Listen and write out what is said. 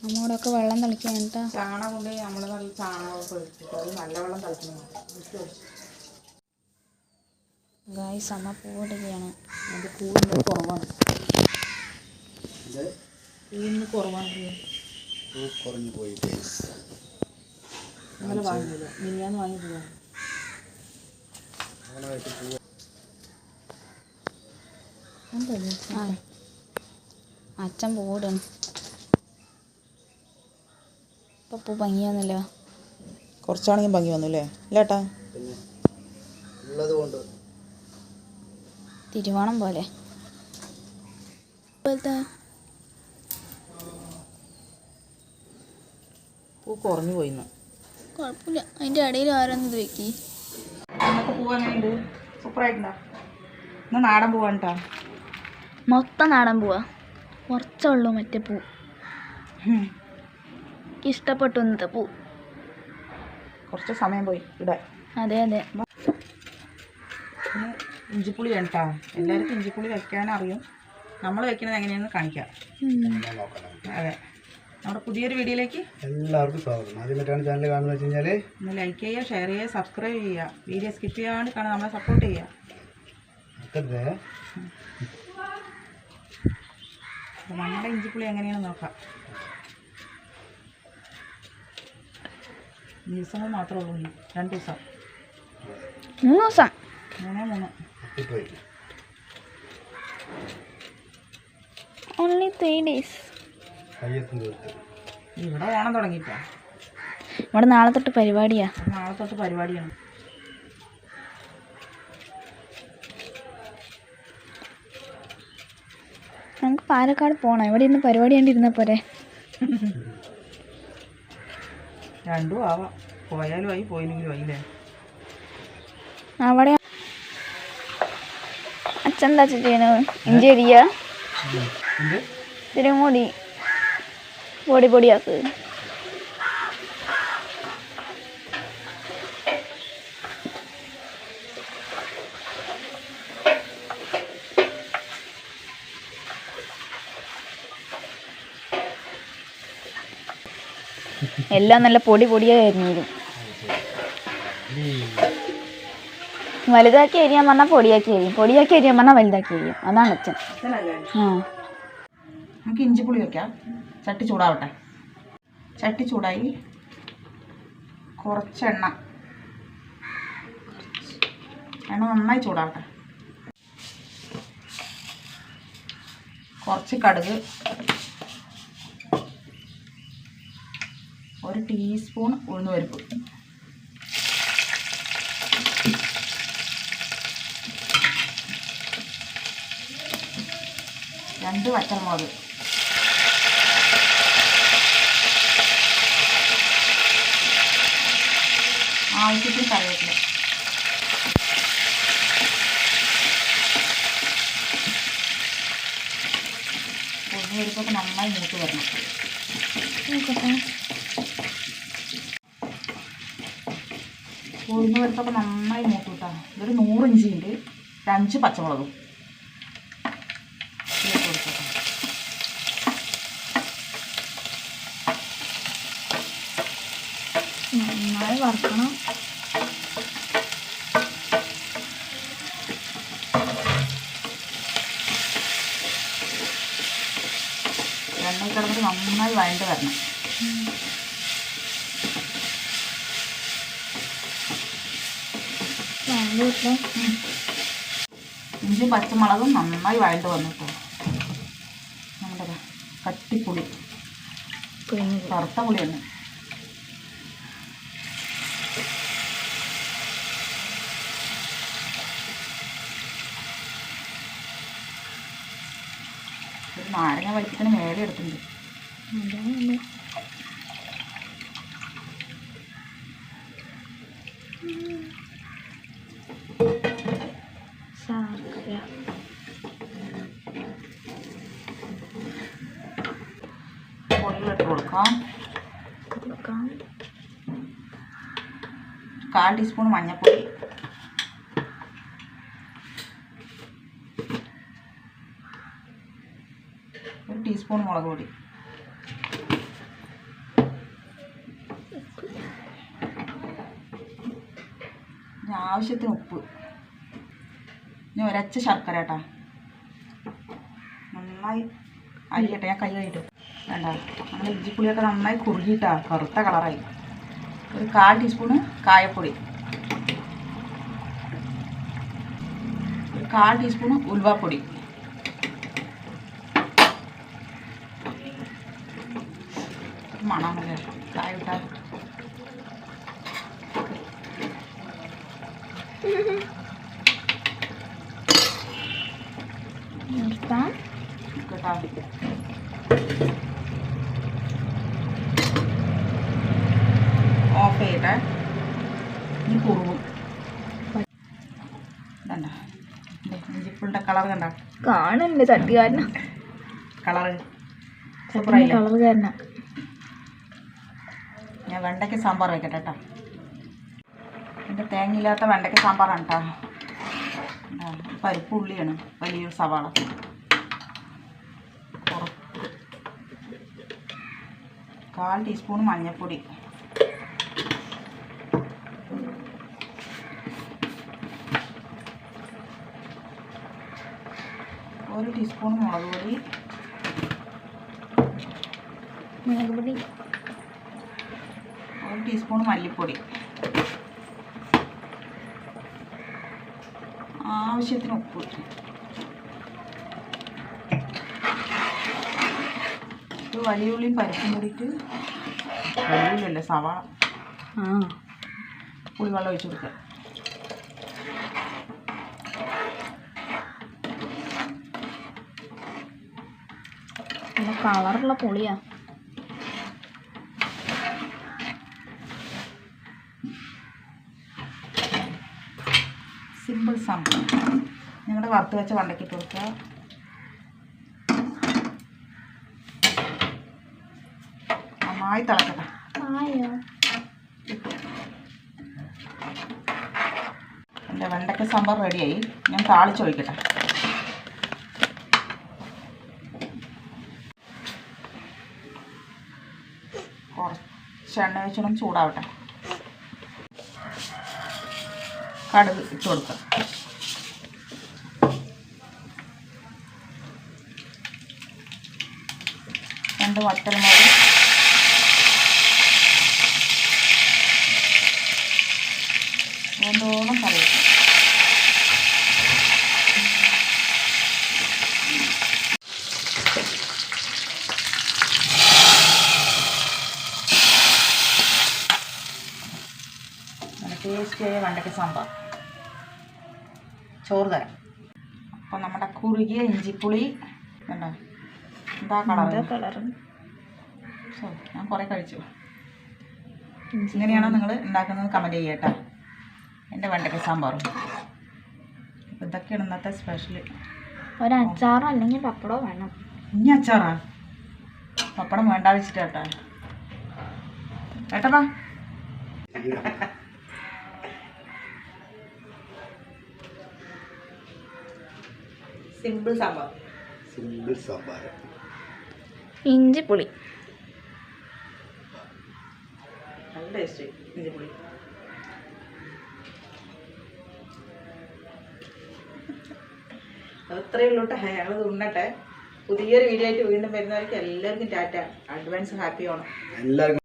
നമ്മോടൊക്കെ വെള്ളം തളിക്കാൻ കേട്ടോ ചാണകം കൊണ്ട് നമ്മൾ നല്ല ചാണകമൊക്കെ ഒഴിച്ചിട്ട് അത് നല്ല വെള്ളം കളിക്കണം ഗായ് സമ പൂവിടുകയാണ് അതിന്റെ പൂവിന്റെ കുറവാണ്. പൂവിന് കുറവാണ് കുറഞ്ഞു പോയി ഇന്നലെ വാങ്ങിയത്. മിനിയാന്ന് വാങ്ങിയതാണ് അച്ഛൻ പൂവിടാണ് ഇപ്പൊ പൂ ഭംഗിയാന്നല്ലോ കുറച്ചാണെങ്കിൽ ഭംഗി വന്നു അല്ലേ? ഇല്ലേട്ടാ തിരുവോണം പോലെ. പൂ കുറഞ്ഞു പോയിന്ന്. കുഴപ്പമില്ല. അതിന്റെ ഇടയിൽ ആരാന്ന് വെക്കി. നമുക്ക് പൂ എങ്ങനെയുണ്ട് സൂപ്പറായിട്ടുണ്ടോ ഇന്ന് നാടൻ പൂവാണ് കേട്ടോ മൊത്തം നാടൻ പൂവാ. കുറച്ചുള്ളൂ മറ്റേ പൂ. എനിക്ക് ഇഷ്ടപ്പെട്ടു ഇന്നത്തെ പൂ കുറച്ച് സമയം പോയി. ഇവിടെ. അതെ അതെ. ഇഞ്ചിപ്പുളി കേട്ടോ എല്ലാവർക്കും ഇഞ്ചിപ്പുളി വെക്കാൻ അറിയും നമ്മൾ വെക്കുന്നത് എങ്ങനെയാണെന്ന് കാണിക്കാം. അതെ. നമ്മുടെ പുതിയൊരു വീഡിയോയിലേക്ക് എല്ലാവർക്കും സ്വാഗതം. ആദ്യമായിട്ടാണ് ചാനൽ കാണുന്നത് വെച്ച് കഴിഞ്ഞാൽ ഒന്ന് ലൈക്ക് ചെയ്യുക ഷെയർ ചെയ്യുക സബ്സ്ക്രൈബ് ചെയ്യുക. വീഡിയോ സ്കിപ്പ് ചെയ്യാണ്ട് കാണാൻ നമ്മളെ സപ്പോർട്ട് ചെയ്യുക. നമ്മുടെ ഇഞ്ചിപ്പുളി എങ്ങനെയാണെന്ന് നോക്കാം. ദിവസങ്ങൾ മാത്രമേ ഉള്ളൂ രണ്ട് ദിവസം. മൂന്ന് ദിവസം. മൂന്നേ മൂന്ന്. ഓൺലി ത്രീ ഡേയ്സ് ഇവിടെ ഓണം തുടങ്ങിയിട്ടാ. ഇവിടെ നാളെ തൊട്ട് പരിപാടിയാ. നാളെ തൊട്ട് പരിപാടിയാണ്. നമുക്ക് പാലക്കാട് പോകണം ഇവിടെ ഇന്ന് പരിപാടി കണ്ടിരുന്നാൽ പോരെ. രണ്ടും ആവാം. പോയാലും ആയി പോയില്ലെങ്കിലും ആയില്ലേ? അവിടെ അച്ഛൻ ചെയ്യണത് ഇഞ്ചി അരിയ? പൊടി പൊടിയാക്ക്. എല്ലാം നല്ല പൊടി പൊടിയായിരുന്നു വലുതാക്കി അരിയാൻ പറഞ്ഞാൽ പൊടിയാക്കി അരിയും. പൊടിയാക്കി അരിയാൻ പറഞ്ഞാൽ വലുതാക്കി അരിയും. അതാണ് അച്ഛൻ. ആ. നമുക്ക് ഇഞ്ചിപ്പുളി വെക്കാം. ചട്ടി ചൂടാവട്ടെ. ചട്ടി ചൂടായി കുറച്ചെണ്ണ. എണ്ണ നന്നായി ചൂടാവട്ടെ. കുറച്ച് കടുക്. ഒരു ടീസ്പൂൺ ഉഴുന്നുപരിപ്പ് രണ്ട് വറ്റൽമുളക്. ആവശ്യത്തിന് കറിവേപ്പില. ഉഴുന്നുപരിപ്പൊക്കെ നന്നായി മൂത്ത് വരണം. ഉഴുന്നുപരിപ്പൊക്കെ നന്നായി മൂത്തു കിട്ടാം ഇതൊരു നൂറ് ഇഞ്ചി ഉണ്ട് ഒരു അഞ്ച് പച്ചമുളകും. നന്നായി വറുക്കണം. എണ്ണയിൽ കിടന്നിട്ട് നന്നായി വഴണ്ട് വരണം. ഇഞ്ചി പച്ചമുളകും നന്നായി വഴണ്ട് വന്നിട്ടോ. നമ്മുടെ കട്ടിപ്പുളി. കറുത്ത പുളിയാണ്. നാരങ്ങ വലിക്കത്തിന് മേലെ എടുത്തിട്ടുണ്ട്. ചേർക്കാം കാൽ ടീസ്പൂൺ മഞ്ഞൾപ്പൊടി ഒരു ടീസ്പൂൺ മുളക് പൊടി. ആവശ്യത്തിന് ഉപ്പ്. ഇനി ഒരച്ച ശർക്കര കേട്ടോ. നന്നായി അരിയട്ടെ ഞാൻ കൈ കഴിഞ്ഞിട്ട് വേണ്ട നമ്മുടെ ഇഞ്ചിപ്പുളിയൊക്കെ നന്നായി കുറുകിയിട്ടാ കറുത്ത കളറായി. ഒരു കാൽ ടീസ്പൂണ് കായപ്പൊടി. ഒരു കാൽ ടീസ്പൂണ് ഉൽവാപ്പൊടി മണമല്ലേ കായ ഇട്ടാൽ നിർത്താം. കേട്ടോ ഓഫ് ചെയ്യട്ടെ ഇനി കുറുകും കണ്ട ഇഞ്ചിപ്പുളിന്റെ കളർ കണ്ട? കാണുന്നുണ്ട് ചട്ടിക്കാരന കളറ് സൂപ്പറായില്ലേ? കാരന ഞാൻ വെണ്ടയ്ക്ക് സാമ്പാർ വയ്ക്കട്ടെ കേട്ടോ എന്റെ തേങ്ങയില്ലാത്ത വെണ്ടയ്ക്ക് സാമ്പാറാണ് കേട്ടോ പരിപ്പ് ഉള്ളിയാണ് വലിയൊരു സവാള. കാൽ ടീസ്പൂൺ മഞ്ഞൾപ്പൊടി. ഒരു ടീസ്പൂൺ മുളക് പൊടി. മുളക് പൊടി. ഒരു ടീസ്പൂൺ മല്ലിപ്പൊടി. ആവശ്യത്തിന് ഉപ്പ്. ഒരു വലിയ ഉള്ളിയും പരിപ്പും കൂടിയിട്ട് വലിയ ഉള്ളിയല്ലേ സവാള. പുളിവെള്ളം ഒഴിച്ചു കൊടുക്കുക. നല്ല കളറുള്ള പൊളിയാ. സിമ്പിൾ സംഭവം ഞങ്ങളുടെ വറുത്ത് വെച്ച വണ്ടക്കിട്ട് കൊടുക്കുക. നന്നായി തിളക്കട്ടെ. എന്റെ വെണ്ടയ്ക്ക സാമ്പാർ റെഡിയായി ഞാൻ താളിച്ചൊഴിക്കട്ടെ കുറച്ച് എണ്ണ വെച്ചോണം ചൂടാവട്ടെ. കടുക് ഇട്ട് കൊടുക്കാം. രണ്ട് വറ്റൽമുളക് രണ്ടോളം കറിവേപ്പില. ടേസ്റ്റിയായ വെണ്ടയ്ക്ക സാമ്പാർ. ചോറ് തരാം. അപ്പോൾ നമ്മുടെ കുറുകിയ ഇഞ്ചിപ്പുളി കണ്ടോ? എന്താ കളർ കളറ്? ഞാൻ കുറേ കഴിച്ചു. ഇങ്ങനെയാണോ നിങ്ങൾ ഉണ്ടാക്കുന്നത്? കമന്റ് ചെയ്യട്ടോ എന്റെ വെണ്ടയ്ക്ക സാമ്പാറും. ഇതൊക്കെയാണ് ഇന്നത്തെ സ്പെഷ്യൽ ഒരച്ചാറോ അല്ലെങ്കിൽ പപ്പടോ വേണം. ഇനി അച്ചാറാ? പപ്പടം വേണ്ട വെച്ചിട്ട് കേട്ടോ. ഏട്ടപ്പാ. സിമ്പിൾ സാമ്പാർ. സിമ്പിൾ സാമ്പാർ. ഇഞ്ചി പുളി നല്ല ടേസ്റ്റ് ഇഞ്ചിപ്പുളി. അത്രയേ ഉള്ളൂ കേട്ടോ. ഞങ്ങൾ ഉണ്ണട്ടെ. പുതിയൊരു വീഡിയോ ആയിട്ട് വീണ്ടും വരുന്നവർക്ക് എല്ലാവർക്കും ടാറ്റ. Advance happy Onam. എല്ലാവർക്കും